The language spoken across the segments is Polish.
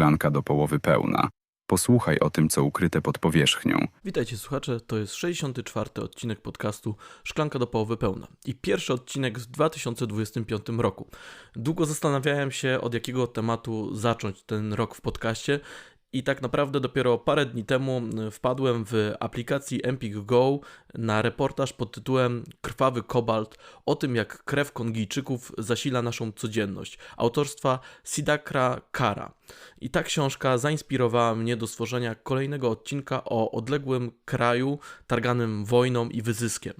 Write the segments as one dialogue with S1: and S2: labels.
S1: Szklanka do połowy pełna. Posłuchaj o tym, co ukryte pod powierzchnią.
S2: Witajcie słuchacze, to jest 64. odcinek podcastu Szklanka do połowy pełna i pierwszy odcinek w 2025 roku. Długo zastanawiałem się, od jakiego tematu zacząć ten rok w podcaście i tak naprawdę dopiero parę dni temu y, wpadłem w aplikacji Empik Go na reportaż pod tytułem Krwawy kobalt o tym, jak krew Kongijczyków zasila naszą codzienność, autorstwa Sidakra Kara. I ta książka zainspirowała mnie do stworzenia kolejnego odcinka o odległym kraju targanym wojną i wyzyskiem.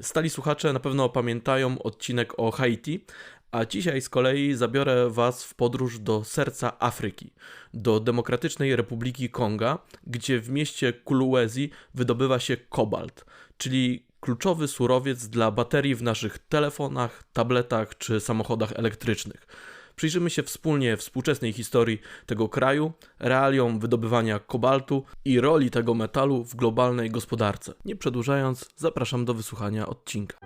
S2: Stali słuchacze na pewno pamiętają odcinek o Haiti, a dzisiaj z kolei zabiorę Was w podróż do serca Afryki, do Demokratycznej Republiki Konga, gdzie w mieście Kuluezi wydobywa się kobalt, czyli kluczowy surowiec dla baterii w naszych telefonach, tabletach czy samochodach elektrycznych. Przyjrzymy się wspólnie współczesnej historii tego kraju, realiom wydobywania kobaltu i roli tego metalu w globalnej gospodarce. Nie przedłużając, zapraszam do wysłuchania odcinka.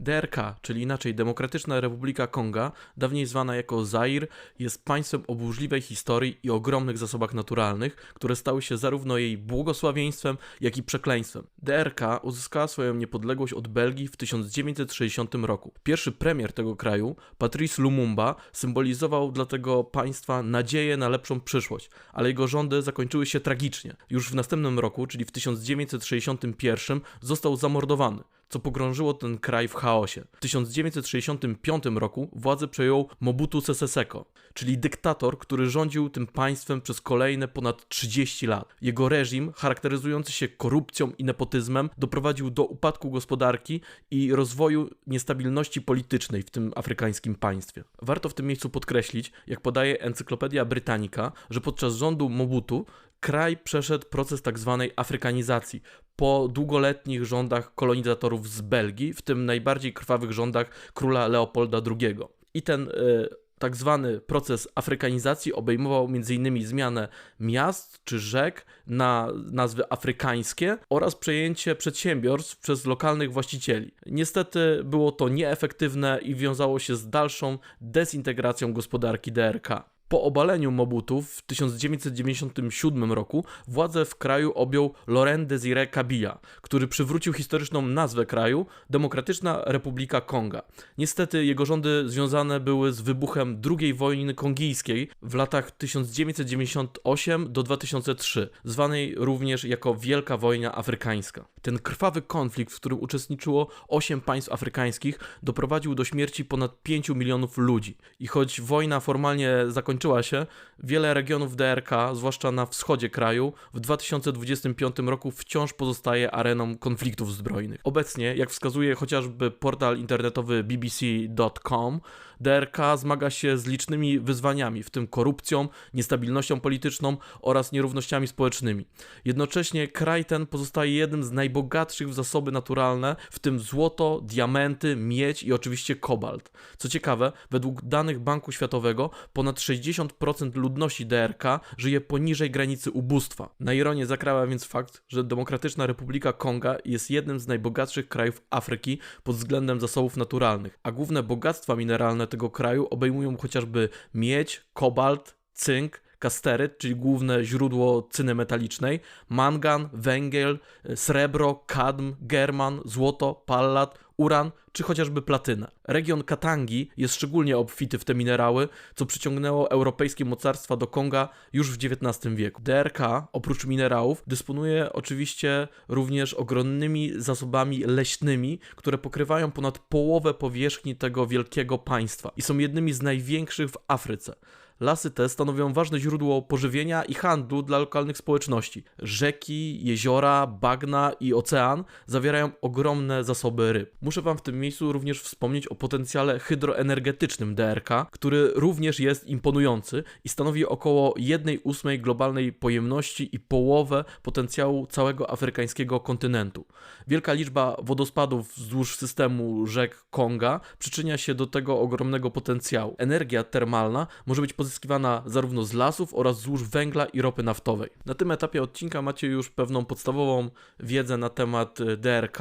S2: DRK, czyli inaczej Demokratyczna Republika Konga, dawniej zwana jako Zair, jest państwem o burzliwej historii i ogromnych zasobach naturalnych, które stały się zarówno jej błogosławieństwem, jak i przekleństwem. DRK uzyskała swoją niepodległość od Belgii w 1960 roku. Pierwszy premier tego kraju, Patrice Lumumba, symbolizował dla tego państwa nadzieję na lepszą przyszłość, ale jego rządy zakończyły się tragicznie. Już w następnym roku, czyli w 1961, został zamordowany co pogrążyło ten kraj w chaosie. W 1965 roku władzę przejął Mobutu Sese Seko, czyli dyktator, który rządził tym państwem przez kolejne ponad 30 lat. Jego reżim, charakteryzujący się korupcją i nepotyzmem, doprowadził do upadku gospodarki i rozwoju niestabilności politycznej w tym afrykańskim państwie. Warto w tym miejscu podkreślić, jak podaje Encyklopedia Britannica, że podczas rządu Mobutu kraj przeszedł proces tak zwanej afrykanizacji po długoletnich rządach kolonizatorów z Belgii, w tym najbardziej krwawych rządach króla Leopolda II. I ten y, tak zwany proces afrykanizacji obejmował m.in. zmianę miast czy rzek na nazwy afrykańskie oraz przejęcie przedsiębiorstw przez lokalnych właścicieli. Niestety było to nieefektywne i wiązało się z dalszą dezintegracją gospodarki DRK. Po obaleniu Mobutu w 1997 roku władzę w kraju objął Laurent Désiré Kabila, który przywrócił historyczną nazwę kraju Demokratyczna Republika Konga. Niestety jego rządy związane były z wybuchem II wojny kongijskiej w latach 1998 do 2003, zwanej również jako Wielka Wojna Afrykańska. Ten krwawy konflikt, w którym uczestniczyło 8 państw afrykańskich, doprowadził do śmierci ponad 5 milionów ludzi. I choć wojna formalnie zakończyła się, wiele regionów DRK, zwłaszcza na wschodzie kraju, w 2025 roku wciąż pozostaje areną konfliktów zbrojnych. Obecnie, jak wskazuje chociażby portal internetowy bbc.com, DRK zmaga się z licznymi wyzwaniami, w tym korupcją, niestabilnością polityczną oraz nierównościami społecznymi. Jednocześnie kraj ten pozostaje jednym z najbogatszych w zasoby naturalne, w tym złoto, diamenty, miedź i oczywiście kobalt. Co ciekawe, według danych Banku Światowego ponad 60% ludności DRK żyje poniżej granicy ubóstwa. Na ironię zakrała więc fakt, że Demokratyczna Republika Konga jest jednym z najbogatszych krajów Afryki pod względem zasobów naturalnych, a główne bogactwa mineralne tego kraju obejmują chociażby miedź, kobalt, cynk, kasteryt, czyli główne źródło cyny metalicznej, mangan, węgiel, srebro, kadm, german, złoto, pallat, uran czy chociażby platynę. Region Katangi jest szczególnie obfity w te minerały, co przyciągnęło europejskie mocarstwa do Konga już w XIX wieku. DRK, oprócz minerałów, dysponuje oczywiście również ogromnymi zasobami leśnymi, które pokrywają ponad połowę powierzchni tego wielkiego państwa i są jednymi z największych w Afryce. Lasy te stanowią ważne źródło pożywienia i handlu dla lokalnych społeczności. Rzeki, jeziora, bagna i ocean zawierają ogromne zasoby ryb. Muszę Wam w tym miejscu również wspomnieć o potencjale hydroenergetycznym DRK, który również jest imponujący i stanowi około 1,8 globalnej pojemności i połowę potencjału całego afrykańskiego kontynentu. Wielka liczba wodospadów wzdłuż systemu rzek Konga przyczynia się do tego ogromnego potencjału. Energia termalna może być pozyskiwana zarówno z lasów oraz złóż węgla i ropy naftowej. Na tym etapie odcinka macie już pewną podstawową wiedzę na temat DRK,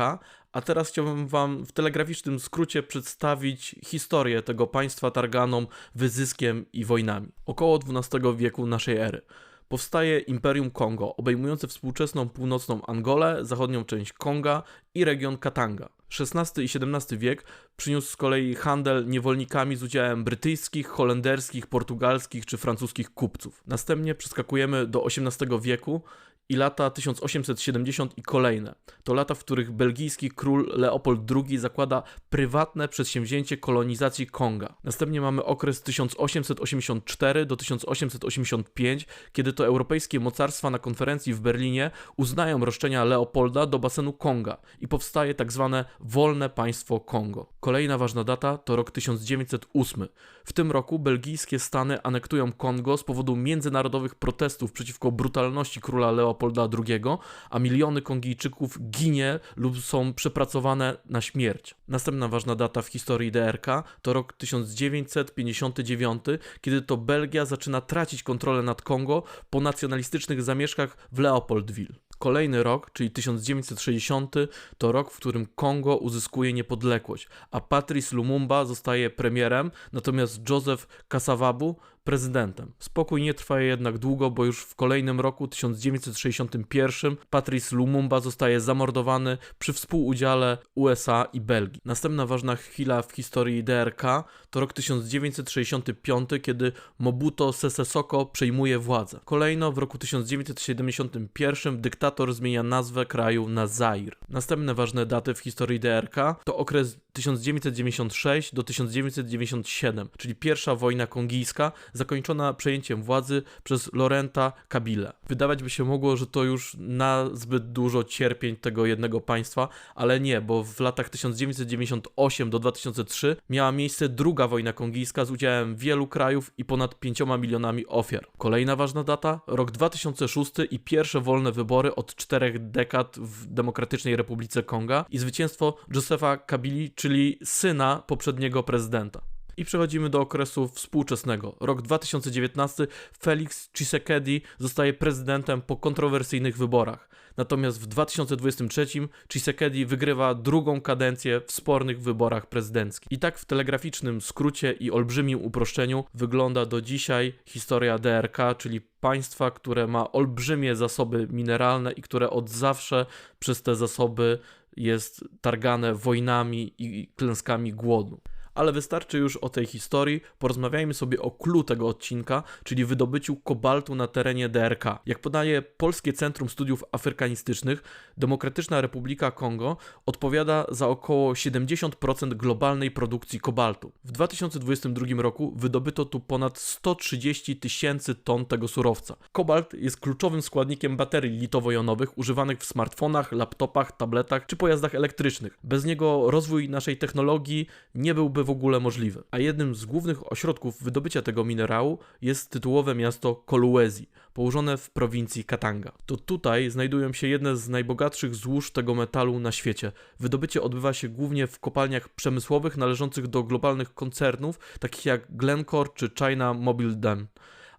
S2: A teraz chciałbym Wam w telegraficznym skrócie przedstawić historię tego państwa targaną wyzyskiem i wojnami. Około XII wieku naszej ery powstaje Imperium Kongo, obejmujące współczesną północną Angolę, zachodnią część Konga i region Katanga. XVI i XVII wiek przyniósł z kolei handel niewolnikami z udziałem brytyjskich, holenderskich, portugalskich czy francuskich kupców. Następnie przeskakujemy do XVIII wieku i lata 1870 i kolejne. To lata, w których belgijski król Leopold II zakłada prywatne przedsięwzięcie kolonizacji Konga. Następnie mamy okres 1884 do 1885, kiedy to europejskie mocarstwa na konferencji w Berlinie uznają roszczenia Leopolda do basenu Konga i powstaje tak zwane wolne państwo Kongo. Kolejna ważna data to rok 1908. W tym roku belgijskie Stany anektują Kongo z powodu międzynarodowych protestów przeciwko brutalności króla Leopolda II, a miliony Kongijczyków ginie lub są przepracowane na śmierć. Następna ważna data w historii DRK to rok 1959, kiedy to Belgia zaczyna tracić kontrolę nad Kongo po nacjonalistycznych zamieszkach w Leopoldville. Kolejny rok, czyli 1960, to rok, w którym Kongo uzyskuje niepodległość, a Patrice Lumumba zostaje premierem, natomiast Joseph Kasawabu prezydentem. Spokój nie trwa jednak długo, bo już w kolejnym roku 1961 Patrice Lumumba zostaje zamordowany przy współudziale USA i Belgii. Następna ważna chwila w historii DRK to rok 1965, kiedy Mobuto Sese Seko przejmuje władzę. Kolejno w roku 1971 dyktator zmienia nazwę kraju na Zair. Następne ważne daty w historii DRK to okres 1996 do 1997, czyli pierwsza wojna kongijska, zakończona przejęciem władzy przez Lorenta Kabila. Wydawać by się mogło, że to już na zbyt dużo cierpień tego jednego państwa, ale nie, bo w latach 1998 do 2003 miała miejsce druga wojna kongijska z udziałem wielu krajów i ponad 5 milionami ofiar. Kolejna ważna data, rok 2006 i pierwsze wolne wybory od czterech dekad w Demokratycznej Republice Konga i zwycięstwo Josefa Kabili, czyli syna poprzedniego prezydenta. I przechodzimy do okresu współczesnego. Rok 2019 Felix Tshisekedi zostaje prezydentem po kontrowersyjnych wyborach. Natomiast w 2023 Tshisekedi wygrywa drugą kadencję w spornych wyborach prezydenckich. I tak w telegraficznym skrócie i olbrzymim uproszczeniu wygląda do dzisiaj historia DRK, czyli państwa, które ma olbrzymie zasoby mineralne i które od zawsze przez te zasoby jest targane wojnami i klęskami głodu ale wystarczy już o tej historii. Porozmawiajmy sobie o clue tego odcinka, czyli wydobyciu kobaltu na terenie DRK. Jak podaje Polskie Centrum Studiów Afrykanistycznych, Demokratyczna Republika Kongo odpowiada za około 70% globalnej produkcji kobaltu. W 2022 roku wydobyto tu ponad 130 tysięcy ton tego surowca. Kobalt jest kluczowym składnikiem baterii litowo-jonowych używanych w smartfonach, laptopach, tabletach czy pojazdach elektrycznych. Bez niego rozwój naszej technologii nie byłby w ogóle możliwy. A jednym z głównych ośrodków wydobycia tego minerału jest tytułowe miasto Kolwezi, położone w prowincji Katanga. To tutaj znajdują się jedne z najbogatszych złóż tego metalu na świecie. Wydobycie odbywa się głównie w kopalniach przemysłowych należących do globalnych koncernów, takich jak Glencore czy China Mobile Dam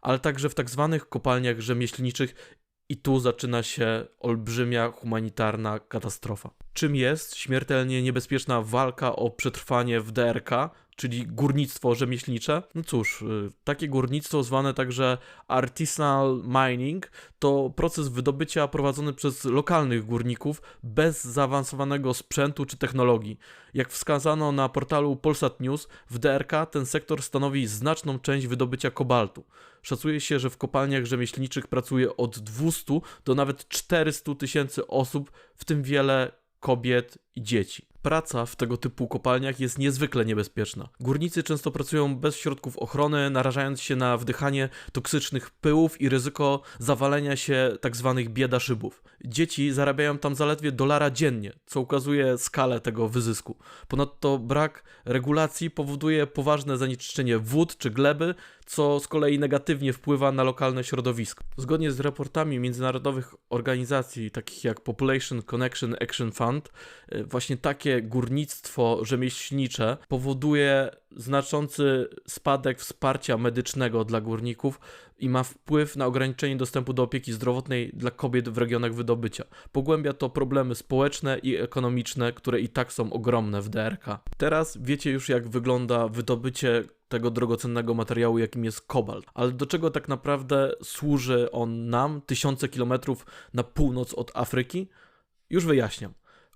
S2: ale także w tak zwanych kopalniach rzemieślniczych i tu zaczyna się olbrzymia humanitarna katastrofa. Czym jest śmiertelnie niebezpieczna walka o przetrwanie w DRK, czyli górnictwo rzemieślnicze? No cóż, y, takie górnictwo zwane także artisanal mining to proces wydobycia prowadzony przez lokalnych górników bez zaawansowanego sprzętu czy technologii. Jak wskazano na portalu Polsat News, w DRK ten sektor stanowi znaczną część wydobycia kobaltu. Szacuje się, że w kopalniach rzemieślniczych pracuje od 200 do nawet 400 tysięcy osób, w tym wiele kobiet i dzieci. Praca w tego typu kopalniach jest niezwykle niebezpieczna. Górnicy często pracują bez środków ochrony, narażając się na wdychanie toksycznych pyłów i ryzyko zawalenia się tzw. Tak biedaszybów. Dzieci zarabiają tam zaledwie dolara dziennie, co ukazuje skalę tego wyzysku. Ponadto brak regulacji powoduje poważne zanieczyszczenie wód czy gleby, co z kolei negatywnie wpływa na lokalne środowisko. Zgodnie z raportami międzynarodowych organizacji takich jak Population Connection Action Fund, e, właśnie takie górnictwo rzemieślnicze powoduje znaczący spadek wsparcia medycznego dla górników i ma wpływ na ograniczenie dostępu do opieki zdrowotnej dla kobiet w regionach wydobycia. Pogłębia to problemy społeczne i ekonomiczne, które i tak są ogromne w DRK. Teraz wiecie już, jak wygląda wydobycie tego drogocennego materiału, jakim jest kobalt. Ale do czego tak naprawdę służy on nam tysiące kilometrów na północ od Afryki? Już wyjaśniam.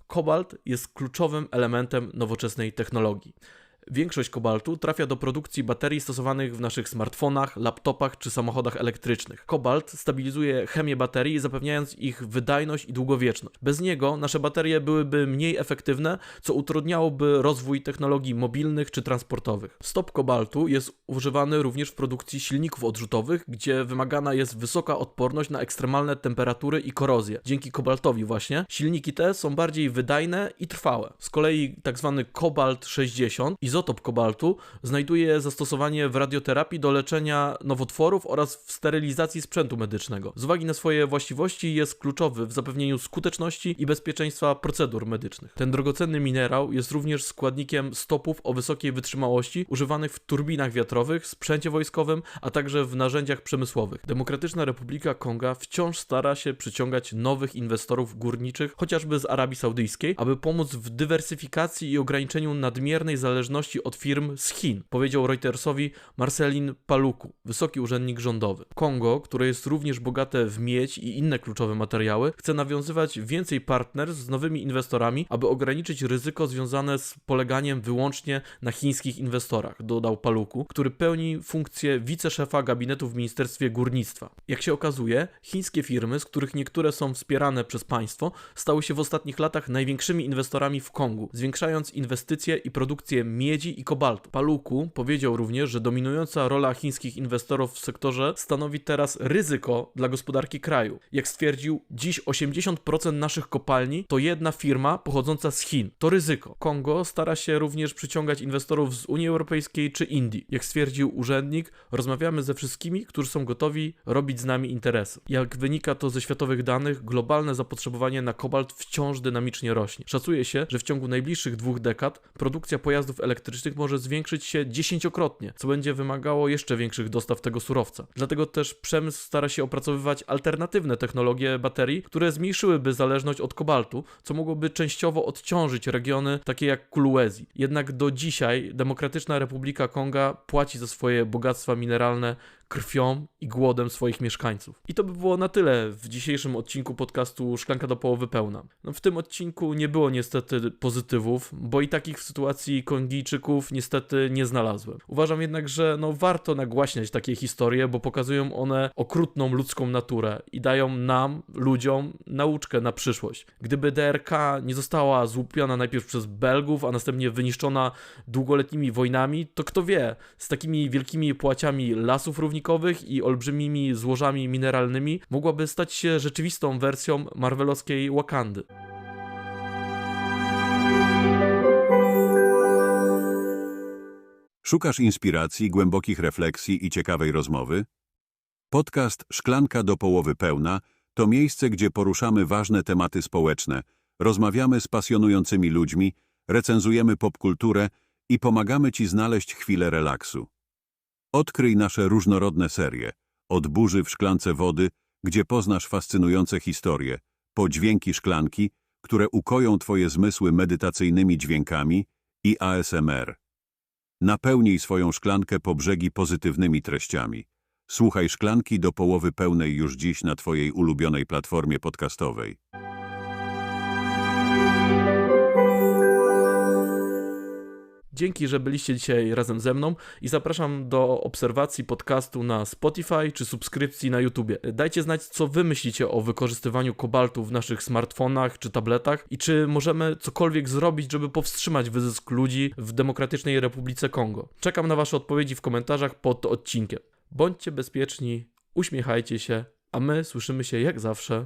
S2: Kobalt jest kluczowym elementem nowoczesnej technologii. Większość kobaltu trafia do produkcji baterii stosowanych w naszych smartfonach, laptopach czy samochodach elektrycznych. Kobalt stabilizuje chemię baterii, zapewniając ich wydajność i długowieczność. Bez niego nasze baterie byłyby mniej efektywne, co utrudniałoby rozwój technologii mobilnych czy transportowych. Stop kobaltu jest używany również w produkcji silników odrzutowych, gdzie wymagana jest wysoka odporność na ekstremalne temperatury i korozję. Dzięki kobaltowi właśnie silniki te są bardziej wydajne i trwałe. Z kolei tzw. kobalt 60 izotop kobaltu znajduje zastosowanie w radioterapii do leczenia nowotworów oraz w sterylizacji sprzętu medycznego. Z uwagi na swoje właściwości jest kluczowy w zapewnieniu skuteczności i bezpieczeństwa procedur medycznych. Ten drogocenny minerał jest również składnikiem stopów o wysokiej wytrzymałości używanych w turbinach wiatrowych, sprzęcie wojskowym, a także w narzędziach przemysłowych. Demokratyczna Republika Konga wciąż stara się przyciągać nowych inwestorów górniczych, chociażby z Arabii Saudyjskiej, aby pomóc w dywersyfikacji i ograniczeniu nadmiernej zależności od firm z Chin, powiedział Reutersowi Marcelin Paluku, wysoki urzędnik rządowy. Kongo, które jest również bogate w miedź i inne kluczowe materiały, chce nawiązywać więcej partnerstw z nowymi inwestorami, aby ograniczyć ryzyko związane z poleganiem wyłącznie na chińskich inwestorach, dodał Paluku, który pełni funkcję wiceszefa gabinetu w Ministerstwie Górnictwa. Jak się okazuje, chińskie firmy, z których niektóre są wspierane przez państwo, stały się w ostatnich latach największymi inwestorami w Kongu, zwiększając inwestycje i produkcję miedzi miedzi i kobaltu. Paluku powiedział również, że dominująca rola chińskich inwestorów w sektorze stanowi teraz ryzyko dla gospodarki kraju. Jak stwierdził, dziś 80% naszych kopalni to jedna firma pochodząca z Chin. To ryzyko. Kongo stara się również przyciągać inwestorów z Unii Europejskiej czy Indii. Jak stwierdził urzędnik, rozmawiamy ze wszystkimi, którzy są gotowi robić z nami interesy. Jak wynika to ze światowych danych, globalne zapotrzebowanie na kobalt wciąż dynamicznie rośnie. Szacuje się, że w ciągu najbliższych dwóch dekad produkcja pojazdów elektrycznych elektrycznych może zwiększyć się dziesięciokrotnie, co będzie wymagało jeszcze większych dostaw tego surowca. Dlatego też przemysł stara się opracowywać alternatywne technologie baterii, które zmniejszyłyby zależność od kobaltu, co mogłoby częściowo odciążyć regiony takie jak Kuluezi. Jednak do dzisiaj Demokratyczna Republika Konga płaci za swoje bogactwa mineralne krwią i głodem swoich mieszkańców. I to by było na tyle w dzisiejszym odcinku podcastu Szklanka do połowy pełna. No, w tym odcinku nie było niestety pozytywów, bo i takich w sytuacji Kongijczyków niestety nie znalazłem. Uważam jednak, że no, warto nagłaśniać takie historie, bo pokazują one okrutną ludzką naturę i dają nam, ludziom, nauczkę na przyszłość. Gdyby DRK nie została złupiona najpierw przez Belgów, a następnie wyniszczona długoletnimi wojnami, to kto wie, z takimi wielkimi płaciami lasów i olbrzymimi złożami mineralnymi mogłaby stać się rzeczywistą wersją marvelowskiej Wakandy.
S3: Szukasz inspiracji, głębokich refleksji i ciekawej rozmowy? Podcast Szklanka do połowy pełna to miejsce, gdzie poruszamy ważne tematy społeczne, rozmawiamy z pasjonującymi ludźmi, recenzujemy popkulturę i pomagamy Ci znaleźć chwilę relaksu. Odkryj nasze różnorodne serie, od burzy w szklance wody, gdzie poznasz fascynujące historie, po dźwięki szklanki, które ukoją Twoje zmysły medytacyjnymi dźwiękami i ASMR. Napełnij swoją szklankę po brzegi pozytywnymi treściami. Słuchaj szklanki do połowy pełnej już dziś na Twojej ulubionej platformie podcastowej.
S2: Dzięki, że byliście dzisiaj razem ze mną i zapraszam do obserwacji podcastu na Spotify czy subskrypcji na YouTubie. Dajcie znać, co wy myślicie o wykorzystywaniu kobaltu w naszych smartfonach czy tabletach i czy możemy cokolwiek zrobić, żeby powstrzymać wyzysk ludzi w Demokratycznej Republice Kongo. Czekam na wasze odpowiedzi w komentarzach pod odcinkiem. Bądźcie bezpieczni, uśmiechajcie się, a my słyszymy się jak zawsze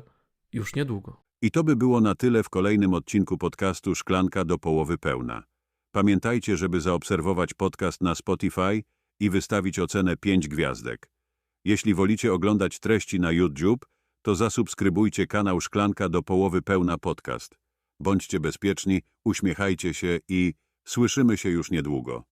S2: już niedługo.
S3: I to by było na tyle w kolejnym odcinku podcastu Szklanka do połowy pełna. Pamiętajcie, żeby zaobserwować podcast na Spotify i wystawić ocenę 5 gwiazdek. Jeśli wolicie oglądać treści na YouTube, to zasubskrybujcie kanał Szklanka do połowy pełna podcast. Bądźcie bezpieczni, uśmiechajcie się i słyszymy się już niedługo.